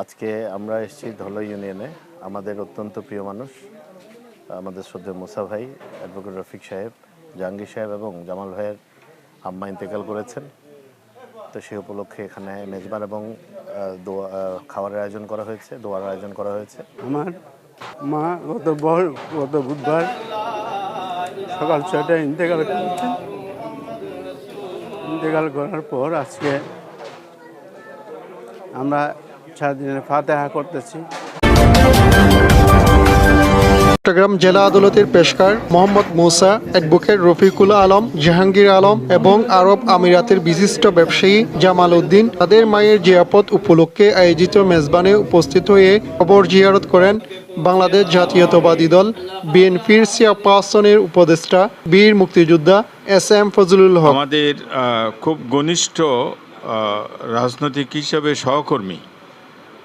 আজকে আমরা এসেছি ধলো ইউনিয়নে, আমাদের অত্যন্ত প্রিয় মানুষ, আমাদের শ্রদ্ধেয় মুসা ভাই, অ্যাডভোকেট রফিক সাহেব, জাহাঙ্গীর সাহেব এবং জামাল ভাইয়ের আম্মা ইন্তেকাল করেছেন। তো সেই উপলক্ষে এখানে মেজবান এবং খাবারের আয়োজন করা হয়েছে, দোয়ার আয়োজন করা হয়েছে। আমার মা গত গত বুধবার সকাল ছয়টায় ইন্তেকাল করেছেন। ইন্তেকাল করার পর আজকে আমরা সারাদিনের ফাতেহা করতেছি। চট্টগ্রাম জেলা আদালতের পেশকার মোহাম্মদ মুসা অ্যাডভোকেট রফিকুল আলম জাহাঙ্গীর আলম এবং আরব আমিরাতের বিশিষ্ট ব্যবসায়ী জামাল উদ্দিন তাদের মায়ের জিয়াপত উপলক্ষে আয়োজিত মেজবানে উপস্থিত হয়ে কবর জিয়ারত করেন বাংলাদেশ জাতীয়তাবাদী দল বিএনপির চেয়ারপারসনের উপদেষ্টা বীর মুক্তিযোদ্ধা এস এম ফজলুল হক। আমাদের খুব ঘনিষ্ঠ রাজনৈতিক হিসাবে সহকর্মী।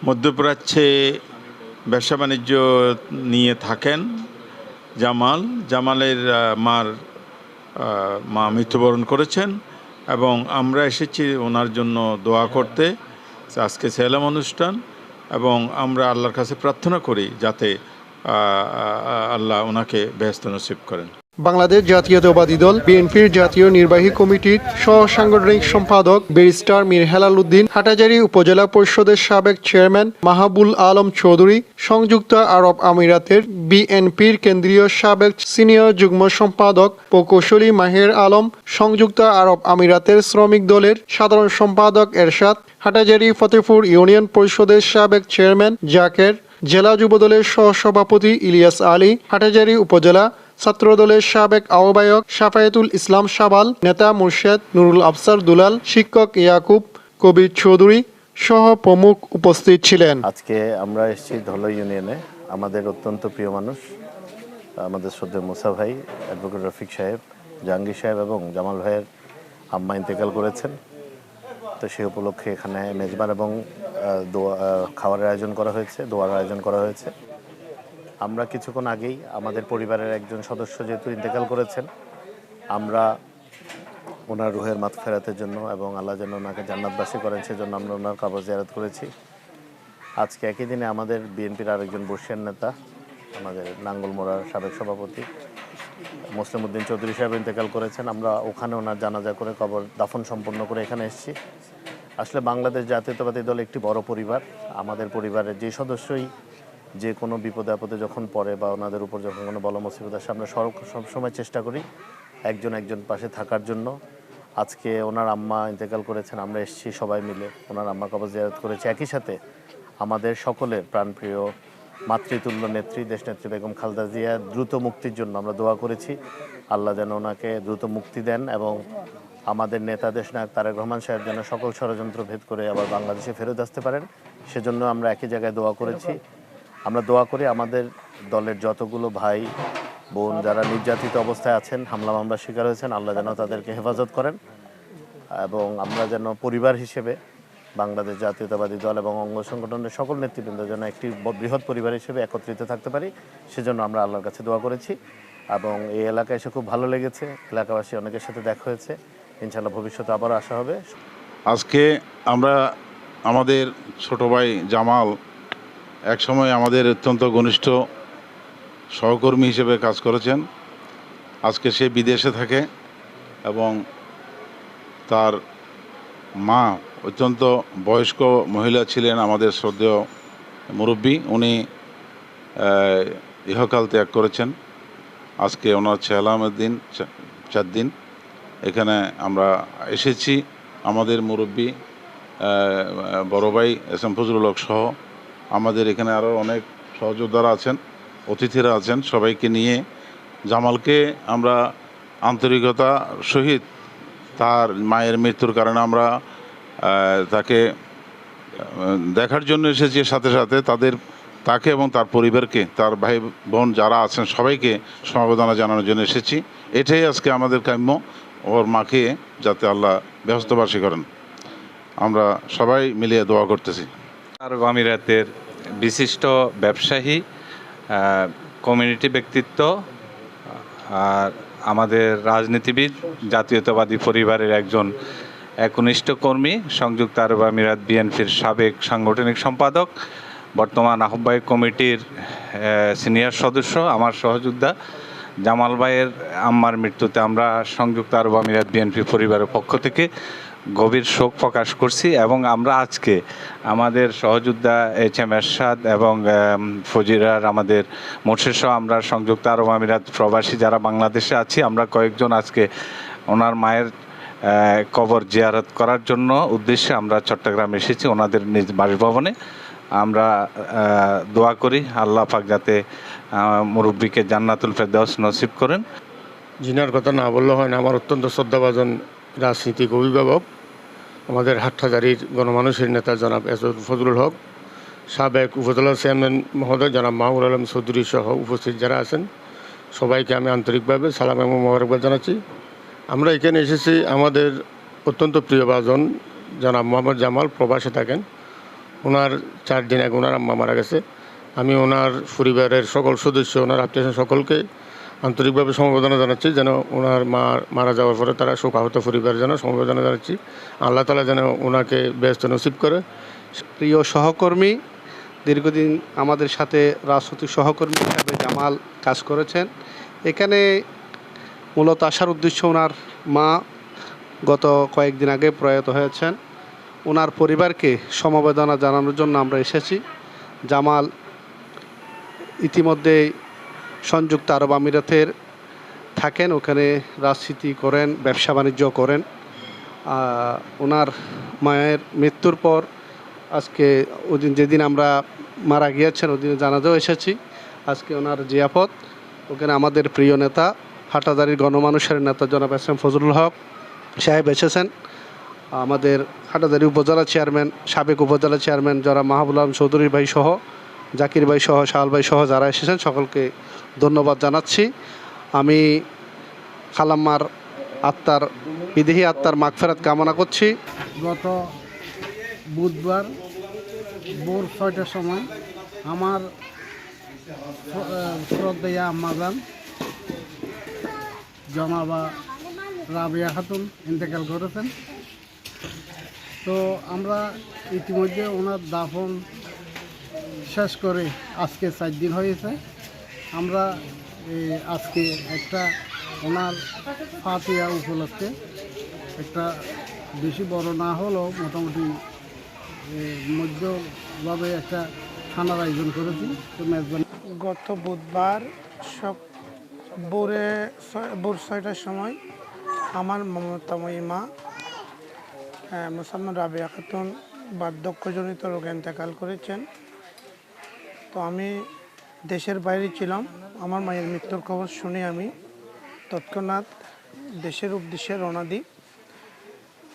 মধ্যপ্রাচ্যে ব্যবসা বাণিজ্য নিয়ে থাকেন জামাল। জামালের মার মা মৃত্যুবরণ করেছেন এবং আমরা এসেছি ওনার জন্য দোয়া করতে। আজকে সেলাম অনুষ্ঠান এবং আমরা আল্লাহর কাছে প্রার্থনা করি যাতে আল্লাহ ওনাকে ব্যস্ত নসিব করেন। বাংলাদেশ জাতীয়তাবাদী দল বিএনপির জাতীয় নির্বাহী কমিটির সহ সাংগঠনিক সম্পাদক ব্যারিস্টার মীর হেলাল উদ্দিন, হাটাজারি উপজেলা পরিষদের সাবেক চেয়ারম্যান মাহাবুল আলম চৌধুরী, সংযুক্ত আরব আমিরাতের বিএনপির কেন্দ্রীয় সাবেক সিনিয়র যুগ্ম সম্পাদক প্রকৌশলী মাহের আলম, সংযুক্ত আরব আমিরাতের শ্রমিক দলের সাধারণ সম্পাদক এরশাদ, হাটাজারি ফতেপুর ইউনিয়ন পরিষদের সাবেক চেয়ারম্যান জাকের, জেলা যুবদলের সহসভাপতি ইলিয়াস আলী, হাটাজারি উপজেলা ছাত্রদলের সাবেক আহ্বায়ক সাফায়েতুল ইসলাম সাবাল, নেতা মুর্শেদ নুরুল আফসার দুলাল, শিক্ষক ইয়াকুব কবির চৌধুরী সহ প্রমুখ উপস্থিত ছিলেন। আজকে আমরা এসেছি ধলাই ইউনিয়নে, আমাদের অত্যন্ত প্রিয় মানুষ, আমাদের শ্রদ্ধেয় মুসা ভাই, অ্যাডভোকেট রফিক সাহেব, জাহাঙ্গীর সাহেব এবং জামাল ভাইয়ের আম্মা ইন্তেকাল করেছেন। তো সেই উপলক্ষে এখানে মেজবান এবং খাবারের আয়োজন করা হয়েছে, দোয়ার আয়োজন করা হয়েছে। আমরা কিছুক্ষণ আগেই আমাদের পরিবারের একজন সদস্য যেহেতু ইন্তেকাল করেছেন, আমরা ওনার রুহের মাত ফেরাতের জন্য এবং আল্লাহ যেন ওনাকে জান্নাতবাসী করেন, সেজন্য আমরা ওনার কবর জিয়ারত করেছি। আজকে একই দিনে আমাদের বিএনপির আরেকজন বর্ষিয়ান নেতা, আমাদের নাঙ্গল মোড়ার সাবেক সভাপতি মুসলিম উদ্দিন চৌধুরী সাহেব ইন্তেকাল করেছেন। আমরা ওখানে ওনার জানাজা করে কবর দাফন সম্পন্ন করে এখানে এসেছি। আসলে বাংলাদেশ জাতীয়তাবাদী দল একটি বড় পরিবার। আমাদের পরিবারের যে সদস্যই যে কোনো বিপদে আপদে যখন পড়ে বা ওনাদের উপর যখন কোনো বল মুসিবত আসে, আমরা সব সবসময় চেষ্টা করি একজন একজন পাশে থাকার জন্য। আজকে ওনার আম্মা ইন্তেকাল করেছেন, আমরা এসেছি সবাই মিলে। ওনার আম্মা কবর জিয়ারত করেছি। একই সাথে আমাদের সকলের প্রাণপ্রিয় মাতৃতুল্য নেত্রী, দেশনেত্রী বেগম খালদা জিয়া দ্রুত মুক্তির জন্য আমরা দোয়া করেছি। আল্লাহ যেন ওনাকে দ্রুত মুক্তি দেন এবং আমাদের নেতা দেশনায়ক তারেক রহমান সাহেব যেন সকল ষড়যন্ত্র ভেদ করে আবার বাংলাদেশে ফেরত আসতে পারেন। সেজন্য আমরা একই জায়গায় দোয়া করেছি। আমরা দোয়া করি আমাদের দলের যতগুলো ভাই, বোন যারা নির্যাতিত অবস্থায় আছেন, হামলা মামলার শিকার হয়েছেন, আল্লাহ যেন তাদেরকে হেফাজত করেন এবং আমরা যেন পরিবার হিসেবে বাংলাদেশ জাতীয়তাবাদী দল এবং অঙ্গ সংগঠনের সকল নেতৃবৃন্দ যেন একটি বৃহৎ পরিবার হিসেবে একত্রিত থাকতে পারি, সেজন্য আমরা আল্লাহর কাছে দোয়া করেছি এবং এই এলাকায় এসে খুব ভালো লেগেছে। এলাকাবাসী অনেকের সাথে দেখা হয়েছে। ইনশাল্লাহ ভবিষ্যতে আবারও আসা হবে। আজকে আমরা আমাদের ছোট ভাই জামাল একসময় আমাদের অত্যন্ত ঘনিষ্ঠ সহকর্মী হিসেবে কাজ করেছেন। আজকে সে বিদেশে থাকে এবং তার মা অত্যন্ত বয়স্ক মহিলা ছিলেন আমাদের শ্রদ্ধেয় মুরব্বী। উনি ইহকাল ত্যাগ করেছেন। আজকে ওনার ছেলামের দিন চার দিন। এখানে আমরা এসেছি। আমাদের মুরব্বী বড় ভাই এস এম ফজলুল সহ আমাদের এখানে আরও অনেক সহযোদ্ধারা আছেন, অতিথিরা আছেন, সবাইকে নিয়ে জামালকে আমরা আন্তরিকতা সহিত তার মায়ের মৃত্যুর কারণে আমরা তাকে দেখার জন্য এসেছি। সাথে সাথে তাদের, তাকে এবং তার পরিবারকে, তার ভাই বোন যারা আছেন সবাইকে সমবেদনা জানানোর জন্য এসেছি। এটাই আজকে আমাদের কাম্য। ওর মাকে যাতে আল্লাহ ব্যস্তবাসী করেন। আমরা সবাই মিলিয়ে দোয়া করতেছি। আরব আমিরাতের বিশিষ্ট ব্যবসায়ী কমিউনিটি ব্যক্তিত্ব, আর আমাদের রাজনীতিবিদ, জাতীয়তাবাদী পরিবারের একজন একনিষ্ঠ কর্মী, সংযুক্ত আরব আমিরাত বিএনপির সাবেক সাংগঠনিক সম্পাদক, বর্তমান আহ্বায়ক কমিটির সিনিয়র সদস্য, আমার সহযোদ্ধা জামাল ভাইয়ের আম্মার মৃত্যুতে আমরা সংযুক্ত আরব আমিরাত বিএনপি পরিবারের পক্ষ থেকে গভীর শোক প্রকাশ করছি এবং আমরা আজকে আমাদের সহযোদ্ধা এইচ এম এরশাদ এবং ফজিরার, আমাদের মোর্শেদ সহ আমরা সংযুক্ত আরব আমিরাত প্রবাসী যারা বাংলাদেশে আছি, আমরা কয়েকজন আজকে ওনার মায়ের কবর জিয়ারত করার জন্য উদ্দেশ্যে আমরা চট্টগ্রাম এসেছি, ওনাদের নিজ বাসভবনে। আমরা দোয়া করি, আল্লাহ পাক যাতে মুরব্বীকে জান্নাতুল ফেরদাউস নসিব করেন। জিনার কথা না বললে হয় না, আমার অত্যন্ত শ্রদ্ধাভাজন রাজনীতিক অভিভাবক, আমাদের হাটহাজারির গণমানুষের নেতা জনাব এসদ ফজলুল হক, সাবেক উপজেলা চেয়ারম্যান মহোদয় জনাব মাহবুল আলম চৌধুরী সহ উপস্থিত যারা আছেন, সবাইকে আমি আন্তরিকভাবে সালাম এবং মোবারকবাদ জানাচ্ছি। আমরা এখানে এসেছি আমাদের অত্যন্ত প্রিয় ভাজন জনাব মোহাম্মদ জামাল প্রবাসে থাকেন। ওনার চার দিন আগে ওনার আম্মা মারা গেছে। আমি ওনার পরিবারের সকল সদস্য, ওনার আত্মীয় সকলকে আন্তরিকভাবে সমবেদনা জানাচ্ছি যেন ওনার মা মারা যাওয়ার পরে তারা শোকাহত পরিবার যেন সমবেদনা জানাচ্ছি। আল্লাহ তালা যেন ওনাকে ব্যস্ত নসিব করে। প্রিয় সহকর্মী, দীর্ঘদিন আমাদের সাথে রাজনৈতিক সহকর্মী হিসাবে জামাল কাজ করেছেন। এখানে মূলত আসার উদ্দেশ্য ওনার মা গত কয়েকদিন আগে প্রয়াত হয়েছেন। ওনার পরিবারকে সমবেদনা জানানোর জন্য আমরা এসেছি। জামাল ইতিমধ্যে সংযুক্ত আরব আমিরাতের থাকেন, ওখানে রাজনীতি করেন, ব্যবসা বাণিজ্য করেন। ওনার মায়ের মৃত্যুর পর আজকে ওদিন যেদিন আমরা মারা গিয়েছেন, ওদিন জানাতেও এসেছি। আজকে ওনার জিয়াপত ওখানে আমাদের প্রিয় নেতা, হাটাদারির গণমানুষের নেতা জনাব এস এম ফজলুল হক সাহেব এসেছেন। আমাদের হাটাদারি উপজেলা চেয়ারম্যান, সাবেক উপজেলা চেয়ারম্যান যারা মাহবুল আলম চৌধুরী ভাই সহ, জাকির ভাই সহ, শাহাল ভাই সহ যারা এসেছেন, সকলকে ধন্যবাদ জানাচ্ছি। আমি খালাম্মার আত্মার, বিদেহী আত্মার মাগফেরাত কামনা করছি। গত বুধবার ভোর ছয়টার সময় আমার শ্রদ্ধেয়া আম্মাজান, জনাবা রাবিয়া খাতুন ইন্তেকাল করেছেন। তো আমরা ইতিমধ্যে ওনার দাফন শেষ করে আজকে চার দিন হয়েছে। আমরা আজকে একটা ওনার ফাতিয়া উপলক্ষে একটা বেশি বড় না হলেও মোটামুটি মধ্যভাবে একটা খানার আয়োজন করেছি। তো মেজবান গত বুধবার সব ভোরে ভোর ছয়টার সময় আমার মমতাময়ী মা মুসাম্মদ রাবিয়া খাতুন বার্ধক্যজনিত রোগে ইন্তেকাল করেছেন। তো আমি দেশের বাইরে ছিলাম। আমার মায়ের মৃত্যুর খবর শুনে আমি। তৎক্ষণাৎ দেশের উদ্দেশ্যে রওনা দিই।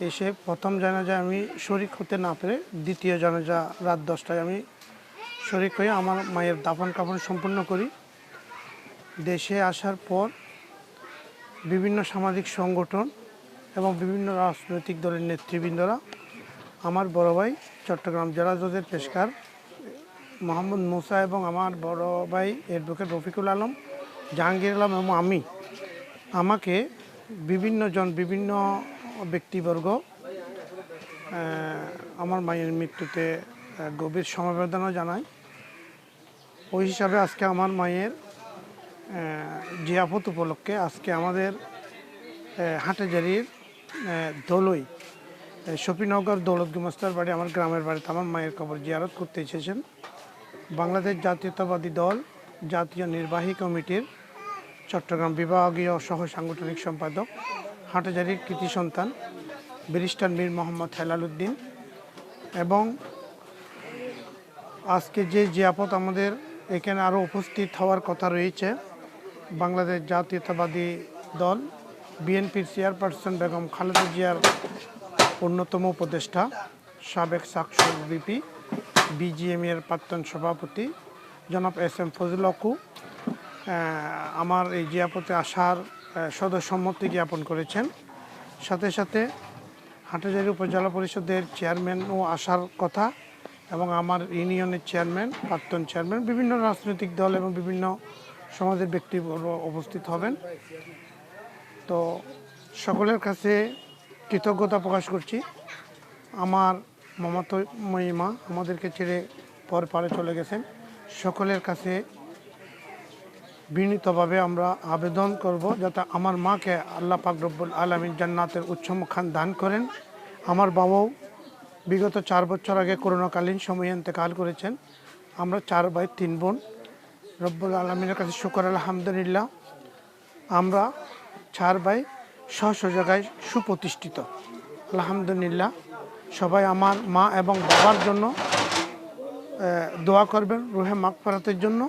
এসে প্রথম জানাজা আমি শরিক হতে না পেরে দ্বিতীয় জানাজা রাত দশটায় আমি শরিক হয়ে আমার মায়ের দাফন কাফন সম্পূর্ণ করি। দেশে আসার পর বিভিন্ন সামাজিক সংগঠন এবং বিভিন্ন রাজনৈতিক দলের নেতৃবৃন্দরা, আমার বড় ভাই চট্টগ্রাম জেলা জজের পেশকার মোহাম্মদ মুসা এবং আমার বড় ভাই অ্যাডভোকেট রফিকুল আলম জাহাঙ্গীর আলম এবং আমি। আমাকে বিভিন্ন জন বিভিন্ন ব্যক্তিবর্গ আমার মায়ের মৃত্যুতে গভীর সমবেদনা জানায়। ওই হিসাবে আজকে আমার মায়ের জিয়াফত উপলক্ষে আজকে আমাদের হাটাজারির দলই আহ, শফিনগর দৌলত গুমস্তার বাড়ি আমার গ্রামের বাড়িতে আমার মায়ের কবর জিয়ারত করতে এসেছেন। বাংলাদেশ জাতীয়তাবাদী দল, জাতীয় নির্বাহী কমিটির চট্টগ্রাম বিভাগীয় সহ সাংগঠনিক সম্পাদক হাটাজারির কৃতি সন্তান, ব্যারিস্টার মীর মোহাম্মদ হেলাল উদ্দিন এবং আজকে যে জিয়াপত আমাদের এখানে আরও উপস্থিত হওয়ার কথা রয়েছে, বাংলাদেশ জাতীয়তাবাদী দল, বিএনপির চেয়ারপারসন বেগম খালেদা জিয়ার অন্যতম উপদেষ্টা, সাবেক সাকসুর বিপি বিজিএম এর প্রাক্তন সভাপতি জনাব এস এম ফজল অকু আমার এই জিয়াপতে আসার আহ, সদস্যমতি জ্ঞাপন করেছেন। সাথে সাথে হাটাজারি উপজেলা পরিষদের চেয়ারম্যানও আসার কথা এবং আমার ইউনিয়নের চেয়ারম্যান প্রাক্তন চেয়ারম্যান বিভিন্ন রাজনৈতিক দল এবং বিভিন্ন সমাজের ব্যক্তিবর্গ উপস্থিত হবেন। তো সকলের কাছে কৃতজ্ঞতা প্রকাশ করছি। আমার মমতাময়ী মা আমাদেরকে ছেড়ে পর পারে চলে গেছেন। সকলের কাছে বিনীতভাবে আমরা আবেদন করব যাতে আমার মাকে আল্লাহ পাক রব্বুল আলমিন জান্নাতের উচ্চমুখান দান করেন। আমার বাবাও বিগত চার বছর আগে করোনাকালীন সময়ে ইন্তেকাল করেছেন। আমরা চার ভাই, তিন বোন। রব্বুল আলমিনের কাছে শুকর, আলহামদুলিল্লাহ। আমরা চার ভাই স্ব জায়গায় সুপ্রতিষ্ঠিত। আলহামদুলিল্লাহ। সবাই আমার মা এবং বাবার জন্য দোয়া করবেন রুহে মাগফরাতের জন্য।